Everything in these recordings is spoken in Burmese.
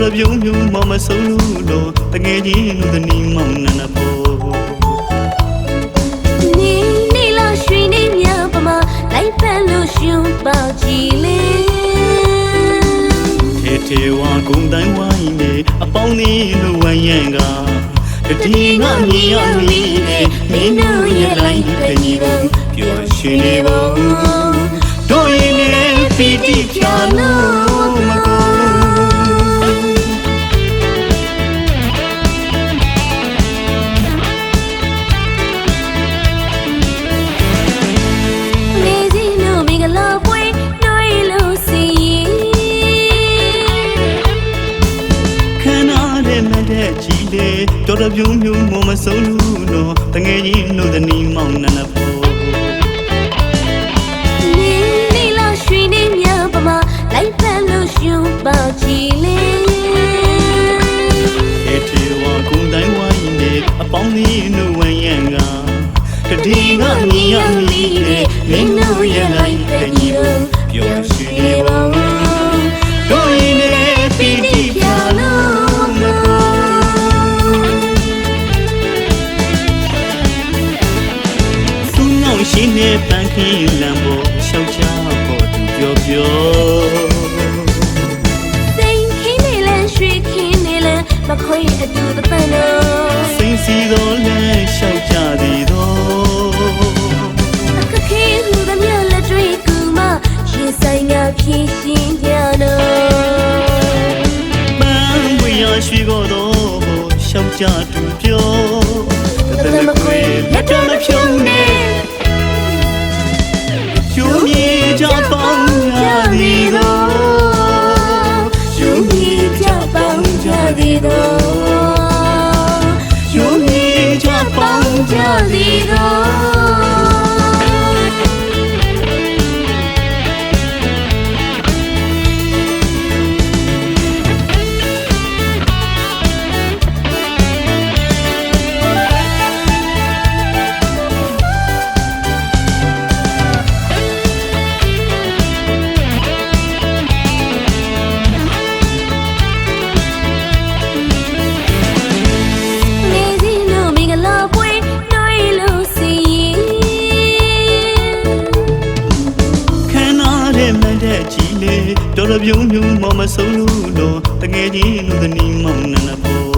တော်တော်ပြုံးပြုံးမမဆုံးလို့တော့တငယ်ချင်းလူသမီးမောင်နှံ့ဖို့နေနေလားရွှေနေမြပမာလိုက်ဖက်လို့ရှင်ပေါကြည်လေထေထေဝါကုံတိုင်းဝိုင်းနေအပေါင်းသေးလူဝိုင်းရန်ကတတိငါမြင်ရမီနဲ့မင်းတို့ရဲ့လိုက်တညီပုံပျော်ရွှင်နေပုံတို့ရင်လည်းပီတိပြလို့ လေတော်တော်ပြုံးပြုံးမမဆုံးလို့တော့တငယ်ချင်းလူသမီးမောင်နှံ့ဖို့နေနေလားရွှေနေမြပမာလိုက်ဖက်လို့ရှင်ပေါကြည်လေ လမ်းပေါ်ရှောက်ချဖို့သူပြောပြောစိန်ခင်းနေလဲရွှေခင်းနေလဲမခွေအတူတပန်းတော့စိန်စီတော်လဲရှောက်ကြသည်တော်အခက်ခဲဟုသမျှလက်တွေကူမရင်ဆိုင်ကဖြည့်ရှင်းကြတော့ပန်းဝေရရွှေကိုတော့ရှောက်ကြသူပြောတသက်မခွေလက်တမဖြုံးနဲ့ ပြုံးပြုံးမမဆုံးလို့တော့တငယ်ချင်းလူသမီးမောင်နှံ့ဖို့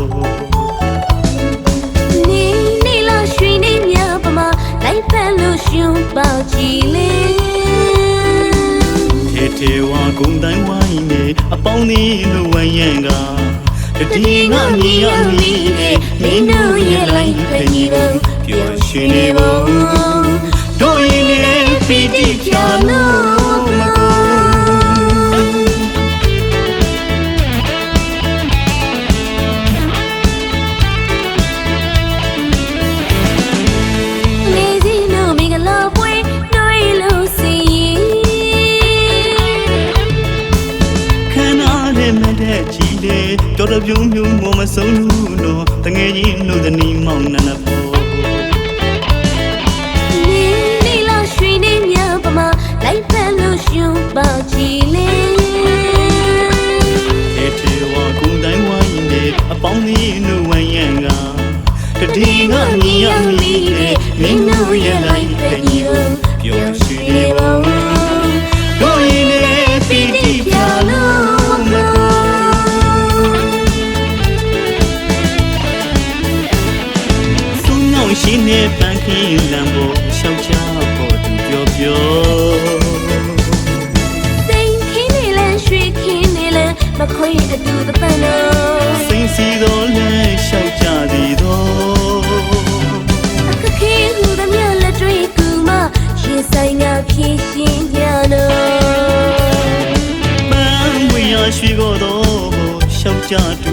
နေနေလားရွှေနေမြပမာလိုက်ဖက်လို့ရှင်ပေါကြည်လေထေထေဝါကုံတိုင်းဝိုင်းနေအပေါင်းသေးလူဝိုင်းရန်ကတတိငါမြင်ရမီနဲ့မင်းတို့ရဲ့လိုက်တညီပုံပျော်ရွှင်နေပုံတို့ရင်လည်းပီတိပြလို့ ပြုံးပြုံးမမဆုံးလို့တော့တငယ်ချင်းလူသမီးမောင်နှံ့ဖို့နေနေလားရွှေနေမြပမာလိုက်ဖက်လို့ရှင်ပေါကြည်လေထေထေဝါကုံတိုင်းဝိုင်းနေအပေါင်းသေးလူဝိုင်းရန်ကတတိငါမြင်ရမီနဲ့မင်းတို့ရဲ့ င်းလမ်းပေါ်ရှောက်ချဖို့သူပြောပြောစိန်ခင်းနေလဲရွှေခင်းနေလဲမခွေအတူတပန်းတော့စိန်စီတော်လဲရှောက်ကြသည်တော်အခက်ခဲဟုသမျှလက်တွေကူမရင်ဆိုင်ကဖြည့်ရှင်းကြတော့ပန်းဝေရရွှေကိုတော့ရှောက်ကြသူ